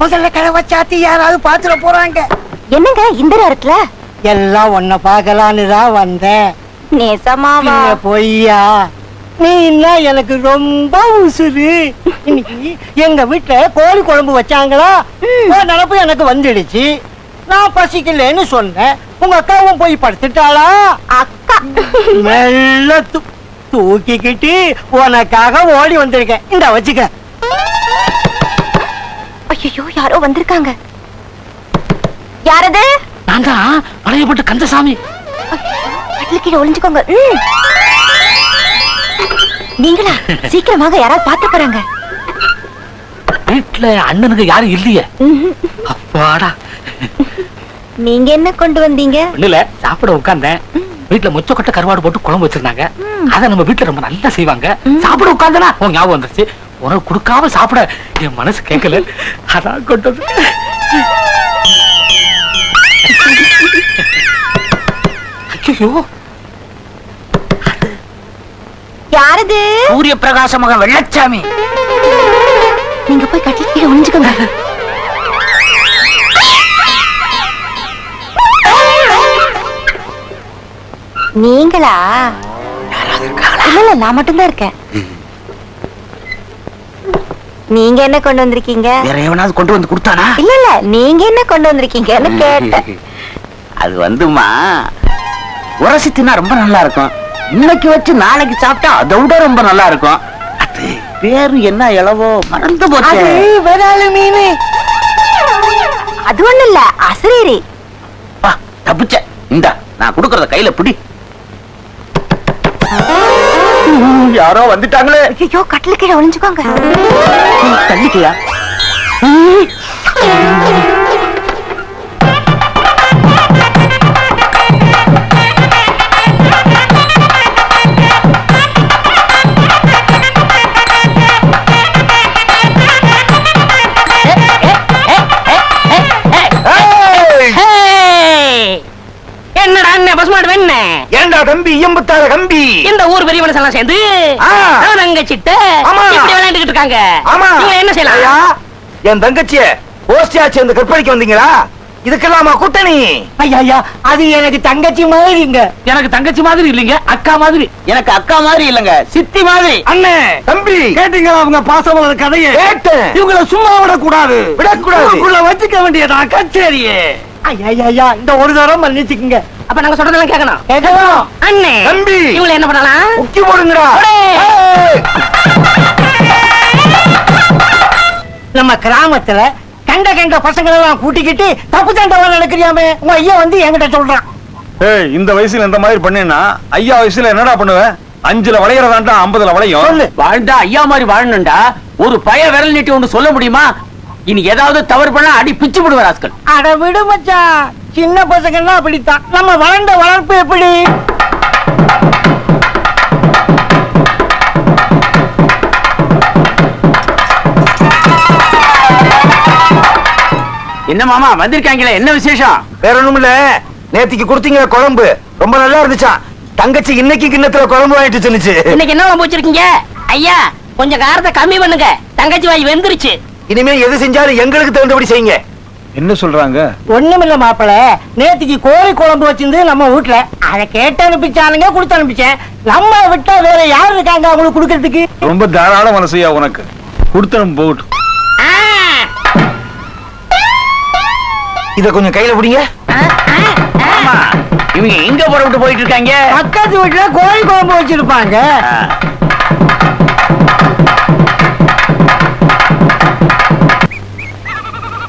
முதல்ல கடை வச்சாத்தி யாராவது பாத்துட போறாங்க. என்னங்க இந்த நேரத்துல எல்லாம் உன்னை பார்க்கலான்னு தான் வந்தேன். நேசமாவா? பின்ன பொய்யா? நீ என்ன எனக்கு ரொம்ப உசுரு இன்னைக்கு எங்க வீட்டுல கோழி குழம்பு வச்சாங்களா? உன் நினப்பு எனக்கு வந்துடுச்சு. நான் பசிக்கலன்னு சொன்னேன். உங்க அக்காவும் போய் படுத்துட்டாளா? அக்கா. மெல்ல தூ- தூக்கிக்கிட்டு உனக்காக ஓடி வந்திருக்கேன். இந்த வச்சுக்க. ஐயோ யாரோ வந்திருக்காங்க. யாரது? நான் தான் பழையப்பட்டு கந்தசாமி. கட்டில கீழே ஒளிஞ்சுக்கோங்க. நீங்களா? சீக்கிரமாக யாராவது பார்த்து போறாங்க. வீட்டுல அண்ணனுக்கு யாரும் இல்லையே. அப்பாடா. நீங்க என்ன கொண்டு வந்தீங்க? ஒண்ணுல சாப்பிட உட்கார்ந்தேன். வீட்டுல மொச்சக்கொட்டை கருவாடு போட்டு குழம்பு வச்சிருந்தாங்க. அத நம்ம வீட்டுல ரொம்ப நல்லா செய்வாங்க. சாப்பிட உட்கார்ந்தனா? ஞாபகம் வந்துருச்சு. உனக்கு கொடுக்காம சாப்பிட என் மனசு கேட்கல. அதான் கொண்டது ஐயோ யாரது? சூரிய பிரகாச மகன் வெள்ளச்சாமி. நீங்க போய் கட்டில கீழே ஒளிஞ்சுக்கோங்க. நீங்களா? இல்ல நான் மட்டும்தான் இருக்கேன். நீங்க என்ன கொண்டு வந்திருக்கீங்க? வேற எவனாவது கொண்டு வந்து கொடுத்தானா? இல்ல இல்ல நீங்க என்ன கொண்டு வந்திருக்கீங்கன்னு கேட்டேன். அது வந்துமா உரசி தின்னா ரொம்ப நல்லா இருக்கும் இன்னைக்கு வச்சு நாளைக்கு சாப்பிட்டா அதை விட ரொம்ப நல்லா இருக்கும் அது பேரு என்ன இளவோ? மறந்து போச்சு. அது விராலு மீன். அது ஒண்ணு இல்ல அசரீரி தப்பிச்ச. இந்தா நான் கொடுக்கறத கையில பிடி. யாரோ வந்துட்டாங்களே. ஐயோ கட்டில கீழே ஒளிஞ்சுக்கோங்க. தள்ளிட்டியா? ஏண்டா தம்பி? இயம்புத்தார கம்பி இந்த ஊர் பெரிய மனுஷன் சேர்ந்து ஆ. அங்க சிட்டு ஆமா. இப்படி விளையாண்டுகிட்டு இருக்காங்க. ஆமா. நீங்க என்ன செய்யலாம்? ஐயா, என் தங்கச்சிய போஸ்டியா சேர்ந்து கற்பழிக்க வந்தீங்களா? இதுக்கெல்லாமா கூட்டணி? ஐயா ஐயா அது எனக்கு தங்கச்சி மாதிரிங்க எனக்கு தங்கச்சி மாதிரி இல்லைங்க அக்கா மாதிரி. எனக்கு அக்கா மாதிரி இல்லங்க சித்தி மாதிரி. அண்ணே தம்பி. கேட்டீங்களா அவங்க பாசமலர் கதையை? கேட்டேன். இவங்கள சும்மா விடக்கூடாது. விடக்கூடாது. உள்ள வச்சுக்க வேண்டியதா கச்சேரியே? ஐயா ஐயா, ஐயா இந்த ஒரு தரம் மன்னிச்சுக்குங்க. அப்ப நாங்க சொல்றதெல்லாம் கேட்கணும் கேட்கலாம் அண்ணே தம்பி. இவங்களை என்ன பண்ணலாம்? முக்கி போடுங்கடா. நம்ம கிராமத்துல கண்ட கண்ட பசங்களை எல்லாம் கூட்டிக்கிட்டு தப்பு தண்டவா நடக்கிறியாமே? உங்க ஐயா வந்து என்கிட்ட சொல்றான். ஏய் இந்த வயசுல இந்த மாதிரி பண்ணேன்னா ஐயா வயசுல என்னடா பண்ணுவேன் அஞ்சுல வளையறதாண்டா ஐம்பதுல வளையும்? வாழ்ந்தா ஐயா மாதிரி வாழணும்டா. ஒரு பய விரல் நீட்டி ஒன்று சொல்ல முடியுமா? இனி ஏதாவது தவறு பண்ணா அடி பிச்சு விடுவார் ஆஸ்கள் அட விடு மச்சான். சின்ன பசங்கன்னா அப்படித்தான். நம்ம வளர்ந்த வளர்ப்பு எப்படி? என்ன மாமா வந்திருக்காங்களே? என்ன விசேஷம்? வேற ஒண்ணும் இல்ல. நேத்திக்கு கொடுத்தீங்க குழம்பு. ரொம்ப நல்லா இருந்துச்சா? தங்கச்சி இன்னைக்கு கிண்ணத்துல குழம்பு வாங்கிட்டு சொன்னுச்சு இன்னைக்கு என்ன குழம்பு வச்சிருக்கீங்க? ஐயா கொஞ்சம் காரத்தை கம்மி பண்ணுங்க. தங்கச்சி வாய் வெந்துருச்சு. இனிமே எது செஞ்சாலும் எங்களுக்கு தகுந்தபடி செய்யுங்க. என்ன சொல்றாங்க? ஒண்ணுமில்ல மாப்பிள. நேத்திக்கு கோழி குழம்பு வச்சிருந்து நம்ம வீட்டுல அதை கேட்டு அனுப்பிச்சானுங்க கொடுத்து அனுப்பிச்சேன். நம்ம விட்டா வேற யார் இருக்காங்க அவங்களுக்கு கொடுக்கறதுக்கு? ரொம்ப தாராள மனசையா உனக்கு. கொடுத்தனும் போகட்டும் ஆ, இத கொஞ்சம் கையில பிடிங்க. இவங்க எங்க புறப்பட்டு போயிட்டு இருக்காங்க. பக்கத்து வீட்டுல கோழி குழம்பு வச்சிருப்பாங்க.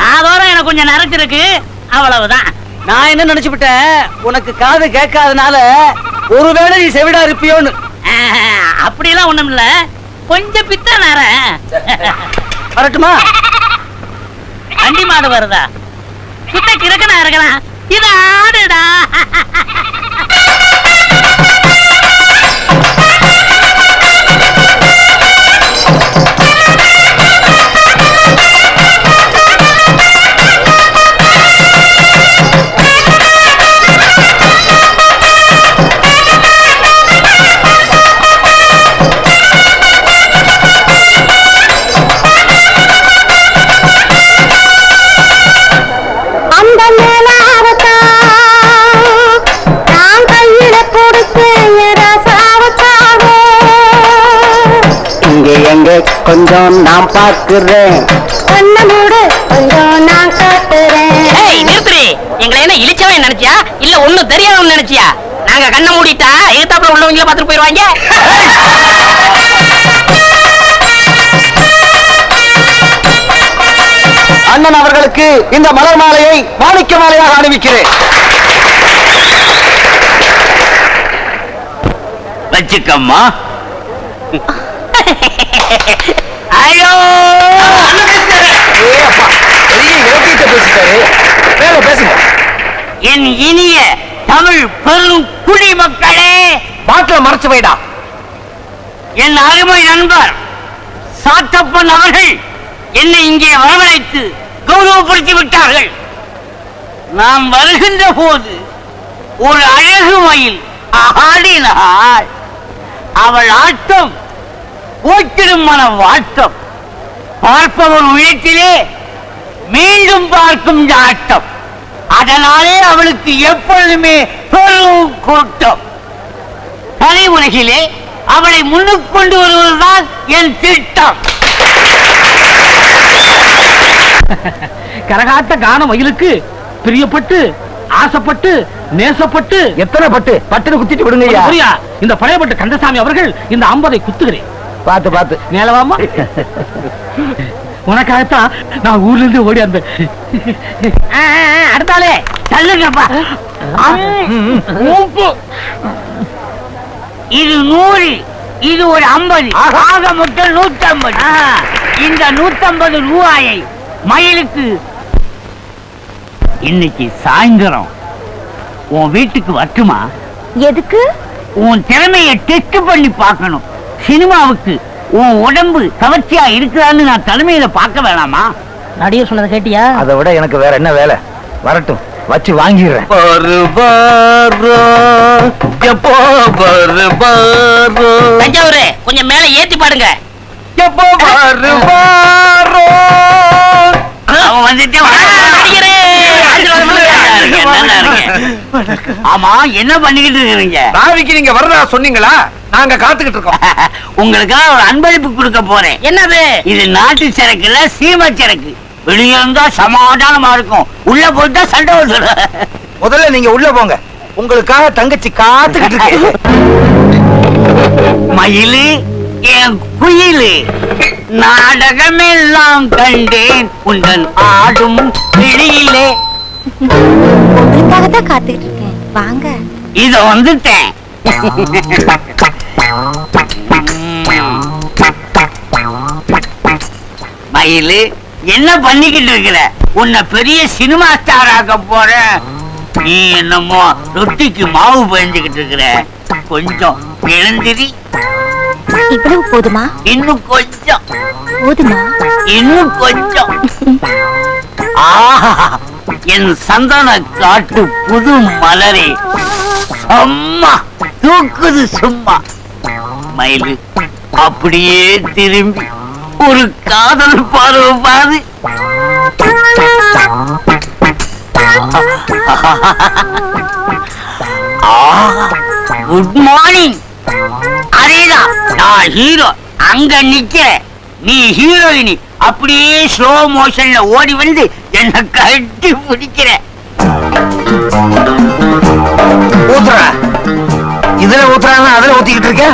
காதோரம் எனக்கு கொஞ்சம் நரைச்சிருக்கு அவ்வளவுதான். நான் என்ன நினைச்சுக்கிட்டேன் உனக்கு காது கேட்காதனால ஒருவேளை நீ செவிடா இருப்பியோன்னு. அப்படிலாம் ஒண்ணும் இல்ல கொஞ்சம் பித்த நேர வரட்டுமா? வண்டி மாடு வருதா? பித்த கிறுக்கனா இருக்கலாம். இது ஆடுடா. கொஞ்சம் நான் பாக்குறேன் கண்ண மூடு கொஞ்சம் நான் காட்டுறேன். ஏய் நிறுத்துறி எங்களை என்ன இழிச்சவன் நினைச்சியா? இல்ல ஒண்ணும் தெரியாதவன் நினைச்சியா? நாங்க கண்ணை மூடிட்டா எதிர்த்தாப்புல உள்ளவங்கள பாத்துட்டு போயிருவாங்க. அண்ணன் அவர்களுக்கு இந்த மலர் மாலையை மாணிக்க மாலையாக அணிவிக்கிறேன். வச்சுக்கம்மா. ஐயோ! இலக்கியத்தை பேசிட்டாரு. மேல பேசுங்க. என் இனிய தமிழ் பெரும் குடிமக்களே பாட்டில மறைச்சு வைடா என் அருமை நண்பர் சாத்தப்பன் அவர்கள் என்னை இங்கே வரவழைத்து கௌரவப்படுத்தி விட்டார்கள். நாம் வருகின்ற போது ஒரு அழகு மயில் ஆடினாள். அவள் ஆட்டம் போற்றிடும் மன வாட்டம் பார்ப்பவர் உள்ளத்திலே மீண்டும் பார்க்கும் ஆட்டம் அதனாலே அவளுக்கு எப்பொழுதுமே பெரும் கூட்டம். கலை உலகிலே அவளை முன்னுக்கு கொண்டு வருவதுதான் என் திட்டம். கரகாட்ட கான மயிலுக்கு பிரியப்பட்டு ஆசைப்பட்டு நேசப்பட்டு. எத்தனை பட்டு? பட்டுன்னு குத்திட்டு விடுங்க இந்த பழையப்பட்டு கந்தசாமி அவர்கள் இந்த ஐம்பதை குத்துகிறேன். பாத்து பாத்து மேலவாமா உனக்காகத்தான் நான் ஊர்ல இருந்து ஓடி அந்த அடுத்தாலே தள்ளுங்கப்பா. இது நூறு இது ஒரு ஐம்பது. ஆக. மொத்தம் நூத்தம்பது இந்த நூத்தம்பது ரூபாயை மயிலுக்கு இன்னைக்கு சாயந்தரம். உன் வீட்டுக்கு வரட்டுமா? எதுக்கு? உன் திறமையை டெஸ்ட் பண்ணி பார்க்கணும். சினிமாவுக்கு உன் உடம்பு கவர்ச்சியா இருக்குதான்னு நான் தலைமையில பார்க்க வேணாமா? நடிகர் சொன்னதை கேட்டியா? அதை விட எனக்கு வேற என்ன வேலை? வரட்டும் வச்சு வாங்கிடுறேன். எப்போ வருவாரோ தஞ்சாவூர் கொஞ்சம் மேல ஏத்தி பாடுங்க. எப்போ வருவாரோ அவன் வந்துட்டே வரான். நடிகரே! ஆசீர்வாதம் பண்ணுங்க. நல்லா இருங்க. ஆமா என்ன பண்ணிக்கிட்டு இருக்கீங்க நாளைக்கு நீங்க வர்றதா சொன்னீங்களா? நாங்க காத்துக்கிட்டு இருக்கோம். உங்களுக்காக ஒரு அன்பளிப்பு கொடுக்க போறேன். என்னது? இது நாட்டு சரக்கு இல்ல சீமை சரக்கு. வெளியே இருந்தா சமாதானமா இருக்கும். உள்ள போயிட்டா சண்டை வந்துடும் முதல்ல நீங்க உள்ள போங்க. உங்களுக்காக தங்கச்சி காத்துக்கிட்டு இருக்கு. மயிலு என் குயிலு நாடகமெல்லாம் கண்டேன். உந்தன் ஆடும் வெளியிலே. உங்களுக்காக தான் காத்துக்கிட்டு இருக்கேன். வாங்க. இத வந்துட்டேன். மயிலு என்ன பண்ணிக்கிட்டு இருக்கிற? உன்னை பெரிய சினிமா ஸ்டார் ஆக்க போற. நீ என்னமோ ரொட்டிக்கு மாவு பயந்துகிட்டு இருக்கிற. கொஞ்சம் எழுந்திரி இவ்வளவு போதுமா? இன்னும் கொஞ்சம். போதுமா? இன்னும் கொஞ்சம். ஆஹா என் சந்தன காட்டு புது மலரே. அம்மா தூக்குது சும்மா. மயிலு. அப்படியே திரும்பி ஒரு காதல் பார்வை பாரு. குட் மார்னிங் அதேதான் நான் ஹீரோ அங்க நிக்கிறேன் நீ ஹீரோயினி அப்படியே ஸ்லோ மோஷன்ல ஓடி வந்து என்ன கட்டி பிடிக்கிற. ஊத்துற. இதுல ஊத்துறாங்க அதுல ஊத்திக்கிட்டு இருக்க?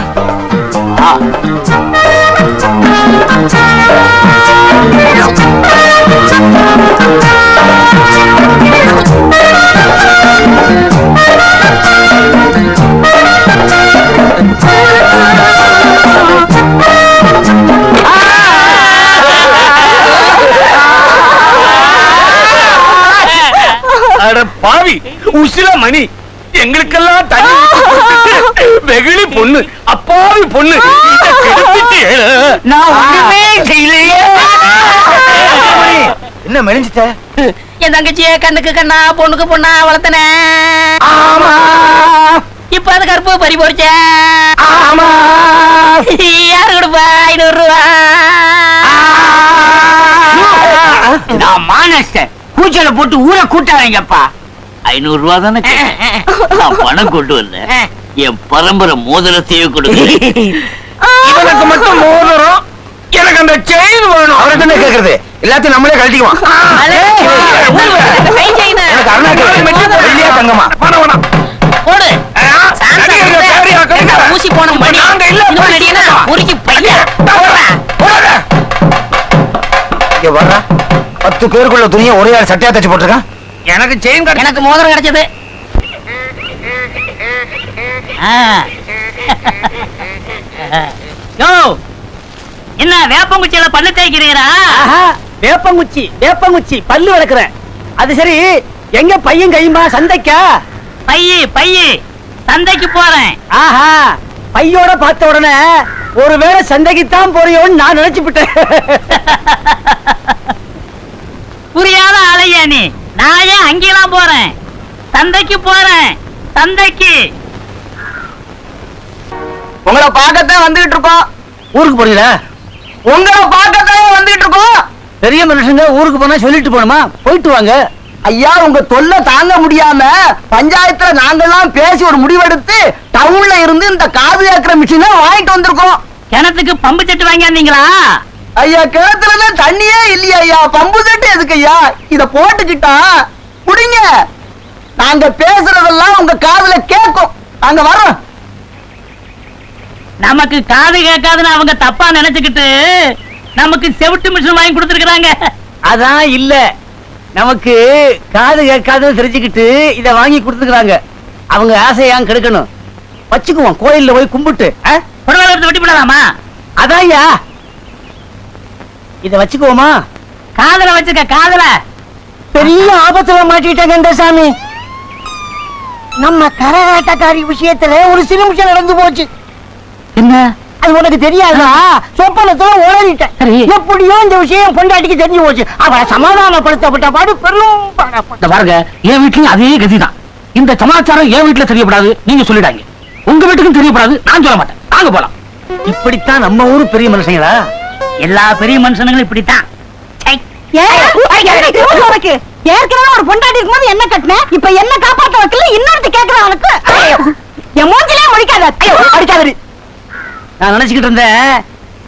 அட பாவி உசில மணி எங்களுக்கெல்லாம் தண்ணி வெகுளி பொண்ணு. அப்பாவி பொண்ணு. நான் ஒண்ணுமே செய்யலையே. என்ன மெலிஞ்சிட்ட? என் தங்கச்சிய கண்ணுக்கு கண்ணா பொண்ணுக்கு பொண்ணா வளர்த்தனே. ஆமா. இப்ப அது கருப்பு பறி போச்ச ஆமா. யாரு கொடுப்பா? ஐநூறு ரூபா நான் மானஸ்டர் கூச்சல போட்டு ஊரை கூட்டாதீங்கப்பா. ஐநூறு ரூபா தானே. நான் பணம் கொண்டு வரல என் பரம்பரை மோதிரத்தையே கொடுக்க இவனுக்கு மட்டும் மோதிரம் எனக்கு அந்த செயின் வேணும். அவரை தானே கேக்குறது? எல்லாத்தையும் நம்மளே கழட்டிக்குவோம். எனக்கு அருணாச்சலம் வெள்ளியா தங்கமா பணம் வேணாம் போடு. ஊசி போன மணி? உருக்கி. இங்க வர்ற. பத்து பேருக்குள்ள துணியை ஒரே சட்டையா தச்சு போட்டிருக்கான். எனக்கு செயின் எனக்கு மோதிரம் கிடைச்சது. யோ என்ன வேப்பங்குச்சியில பல்லு தேய்க்கிறீரா? வேப்பங்குச்சி வேப்பங்குச்சி பல்லு வளர்க்குறேன். அது சரி எங்க பையன் கையுமா? சந்தைக்கா? பையி பையி சந்தைக்கு போறேன். ஆஹா பையோட பார்த்த உடனே ஒருவேளை சந்தைக்கு தான் போறியோன்னு நான் நினைச்சுப்பிட்டேன். புரியாத ஆளையா நீ. நான் ஏன் அங்கெல்லாம் போறேன்? சந்தைக்கு போறேன். சந்தைக்கு உங்களை பார்க்கத்தான் வந்துகிட்டு இருக்கோம். ஊருக்கு போறீங்களா? உங்களை பார்க்கத்தான் வந்துகிட்டு இருக்கோம். பெரிய மனுஷங்க ஊருக்கு போனா சொல்லிட்டு போணுமா? போயிட்டு வாங்க. ஐயா உங்க தொல்லை தாங்க முடியாம பஞ்சாயத்துல நாங்கெல்லாம் பேசி ஒரு முடிவெடுத்து டவுன்ல இருந்து இந்த காது கேட்கிற மிஷினை வாங்கிட்டு வந்திருக்கோம். கிணத்துக்கு பம்பு செட்டு வாங்கியாந்தீங்களா? ஐயா கிணத்துல தான் தண்ணியே இல்லையா ஐயா? பம்பு செட்டு எதுக்கு ஐயா? இத போட்டுக்கிட்டா குடிங்க. நாங்க பேசுறதெல்லாம் உங்க காதுல கேட்கும். நாங்க வரோம் நமக்கு காது கேட்காதுன்னு அவங்க தப்பா நினைச்சுக்கிட்டு நமக்கு செவிட்டு மிஷின் வாங்கி கொடுத்துருக்காங்க அதான் இல்ல. நமக்கு காது கேட்காதுன்னு தெரிஞ்சுக்கிட்டு இத வாங்கி கொடுத்துக்கிறாங்க அவங்க ஆசையாங்க கெடுக்கணும்? வச்சுக்குவோம். கோயில்ல போய் கும்பிட்டு? புடவை வெட்டி போடலாமா? அதான்யா இத வச்சுக்குவோமா? காதல வச்சுக்க காதல. பெரிய ஆபத்துல மாட்டிட்டேன் கந்தசாமி நம்ம கரகாட்டக்காரி விஷயத்துல ஒரு சிறுமிஷம் நடந்து போச்சு. என்ன? அது உனக்கு தெரியாதா? சொப்பனத்துல உளறிட்டேன். எப்படியோ இந்த விஷயம் பொண்டாட்டிக்கு தெரிஞ்சு போச்சு. அவளை சமாதானப்படுத்தப்பட்ட பாடு பெரும் பாருங்க என் வீட்லயும் அதே கதிதான். இந்த சமாச்சாரம் என் வீட்டுல தெரியப்படாது நீங்க சொல்லிடாங்க உங்க வீட்டுக்கும் தெரியப்படாது நான் சொல்ல மாட்டேன். நாங்க போலாம். இப்படித்தான் நம்ம ஊரு பெரிய மனுஷங்களா? எல்லா பெரிய மனுஷனுங்களும் இப்படித்தான். ஏற்கனவே ஒரு பொண்டாட்டி இருக்கும்போது என்ன கட்டின? இப்ப என்ன காப்பாத்த வைக்கல? இன்னொருத்தி கேக்குறான் உனக்கு என் மூஞ்சிலே முடிக்காத அடிக்காதடி. நான் நினைச்சுக்கிட்டு இருந்தேன்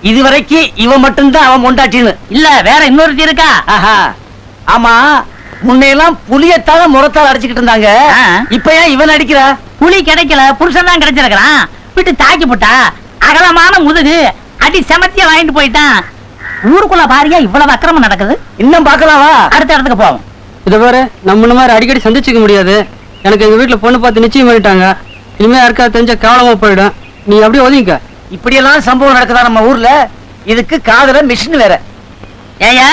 இதுவரைக்கும் இவன் மட்டும்தான் அவன் பொண்டாட்டின்னு. இல்ல வேற இன்னொருத்தி இருக்கா? ஆஹா. ஆமா முன்னையெல்லாம் புளியத்தால முறத்தால அடிச்சுக்கிட்டு இருந்தாங்க. ஆ. இப்ப ஏன் இவன் அடிக்கிறா? புலி கிடைக்கல புருஷன் தான் கிடைச்சிருக்கிறான். விட்டு தாக்கி போட்டா அகலமான முதுகு அடி செமத்திய வாங்கிட்டு போயிட்டான். ஊருக்குள்ள பாரியா இவ்வளவு அக்கிரமம் நடக்குது? இன்னும் பார்க்கலாவா? அடுத்த இடத்துக்கு போவோம். இத பாரு நம்ம இந்த மாதிரி அடிக்கடி சந்திச்சுக்க முடியாது. எனக்கு எங்க வீட்டுல பொண்ணு பார்த்து நிச்சயம் பண்ணிட்டாங்க. இனிமே யாருக்கா தெரிஞ்ச கேவலமா போயிடும். நீ அப்படியே ஒதுங்கிக்க. இப்படியெல்லாம் சம்பவம் நடக்குதா நம்ம ஊர்ல? இதுக்கு காதல மிஷின் வேற. ஏயா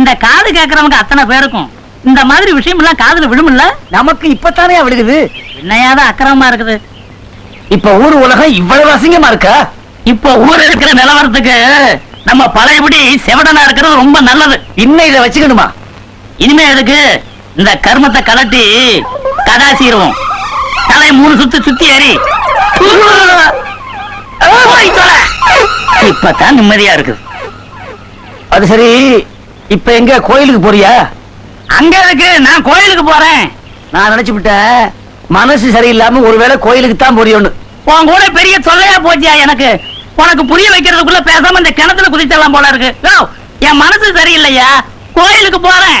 இந்த காது கேக்குறவங்க அத்தனை பேருக்கும் இந்த மாதிரி விஷயம் எல்லாம் காதுல விழுமில்ல? நமக்கு இப்பத்தானே விழுகுது. என்னையாதான் அக்கிரமமா இருக்குது. இப்ப ஊர் உலகம் இவ்வளவு அசிங்கமா இருக்கா? இப்ப ஊர் இருக்கிற நிலவரத்துக்கு நம்ம பழையபடி செவடனா இருக்கிறது ரொம்ப நல்லது. இன்னும் இதை வச்சுக்கணுமா? இனிமே எதுக்கு இந்த கர்மத்தை கலட்டி கதாசிடுவோம் தலை மூணு சுத்து சுத்தி ஏறி. இப்பதான் நிம்மதியா இருக்குது அது சரி இப்ப எங்க கோயிலுக்கு போறியா? அங்க இருக்கு நான் கோயிலுக்கு போறேன். நான் நினைச்சு விட்டேன் மனசு சரியில்லாம ஒருவேளை கோயிலுக்கு தான் போறியோன்னு. உன் கூட பெரிய தொல்லையா போச்சியா எனக்கு? உனக்கு புரிய வைக்கிறதுக்குள்ள பேசாம இந்த கிணத்துல குதித்தெல்லாம் போல இருக்கு. என் மனசு சரியில்லையா? கோயிலுக்கு போறேன்.